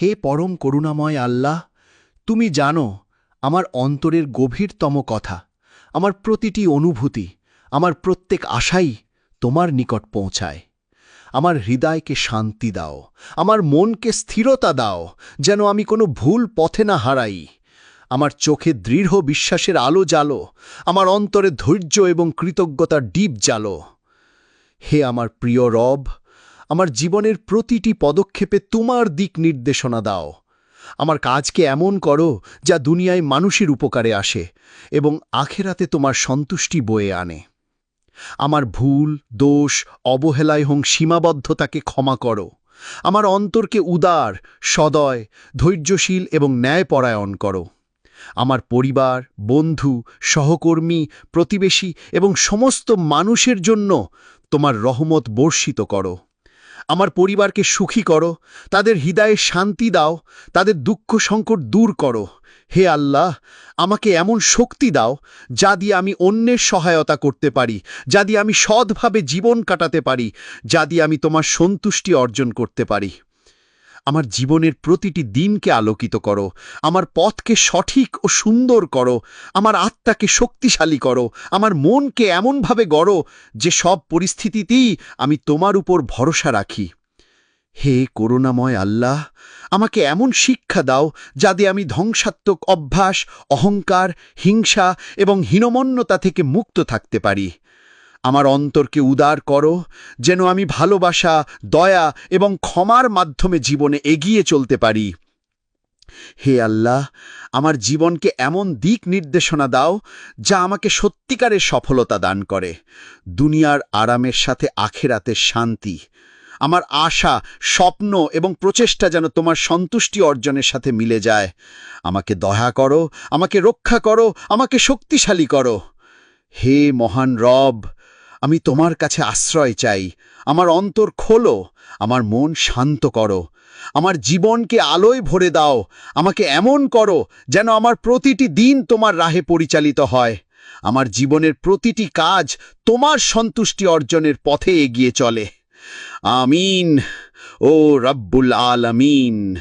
হে পরম করুণাময় আল্লাহ, তুমি জানো আমার অন্তরের গভীরতম কথা, আমার প্রতিটি অনুভূতি, আমার প্রত্যেক আশাই তোমার নিকট পৌঁছায়। আমার হৃদয়কে শান্তি দাও, আমার মনকে স্থিরতা দাও, যেন আমি কোনো ভুল পথে না হারাই। আমার চোখে দৃঢ় বিশ্বাসের আলো জ্বালো, আমার অন্তরে ধৈর্য এবং কৃতজ্ঞতার ডিপ জ্বালো। হে আমার প্রিয় রব আমার জীবনের প্রতিটি পদক্ষেপে তোমার দিক নির্দেশনা দাও। আমার কাজকে এমন করো যা দুনিয়ায় মানুষের উপকারে আসে এবং আখেরাতে তোমার সন্তুষ্টি বয়ে আনে। আমার ভুল, দোষ অবহেলা এবং সীমাবদ্ধতাকে ক্ষমা করো। আমার অন্তরকে উদার, সদয়, ধৈর্যশীল এবং ন্যায়পরায়ণ করো। আমার পরিবার, বন্ধু, সহকর্মী, প্রতিবেশী এবং সমস্ত মানুষের জন্য তোমার রহমত বর্ষিত করো। আমার পরিবারকে সুখী করো, তাদের হৃদয়ে শান্তি দাও, তাদের দুঃখ সংকট দূর করো। হে আল্লাহ, আমাকে এমন শক্তি দাও, যা দিয়ে আমি অন্যের সহায়তা করতে পারি, যা দিয়ে আমি সৎভাবে জীবন কাটাতে পারি, যা দিয়ে আমি তোমার সন্তুষ্টি অর্জন করতে পারি। আমার জীবনের প্রতিটি দিনকে আলোকিত করো। আমার পথকে সঠিক ও সুন্দর করো। আমার আত্মাকে শক্তিশালী করো। আমার মনকে এমনভাবে গড়ো যে সব পরিস্থিতিতেই আমি তোমার উপর ভরসা রাখি। হে করুণাময় আল্লাহ, আমাকে এমন শিক্ষা দাও যা দিয়ে আমি ধ্বংসাত্মক অভ্যাস, অহংকার, হিংসা এবং হীনমন্যতা থেকে মুক্ত থাকতে পারি। আমার অন্তরকে উদার করো, যেন আমি ভালোবাসা, দয়া এবং ক্ষমার মাধ্যমে জীবনে এগিয়ে চলতে পারি। হে আল্লাহ, আমার জীবনকে এমন দিক নির্দেশনা দাও, যা আমাকে সত্যিকারের সফলতা দান করে। দুনিয়ার আরামের সাথে আখেরাতের শান্তি। আমার আশা, স্বপ্ন এবং প্রচেষ্টা যেন তোমার সন্তুষ্টি অর্জনের সাথে মিলে যায়। আমাকে দয়া করো, আমাকে রক্ষা করো, আমাকে শক্তিশালী করো। হে মহান রব আমি তোমার কাছে আশ্রয় চাই। আমার অন্তর খোলো, আমার মন শান্ত করো। আমার জীবনকে আলোয় ভরে দাও, আমাকে এমন করো যেন আমার প্রতিটি দিন তোমার রাহে পরিচালিত হয়। আমার জীবনের প্রতিটি কাজ তোমার সন্তুষ্টি অর্জনের পথে এগিয়ে চলে। আমিন, ও রব্বুল আলামিন।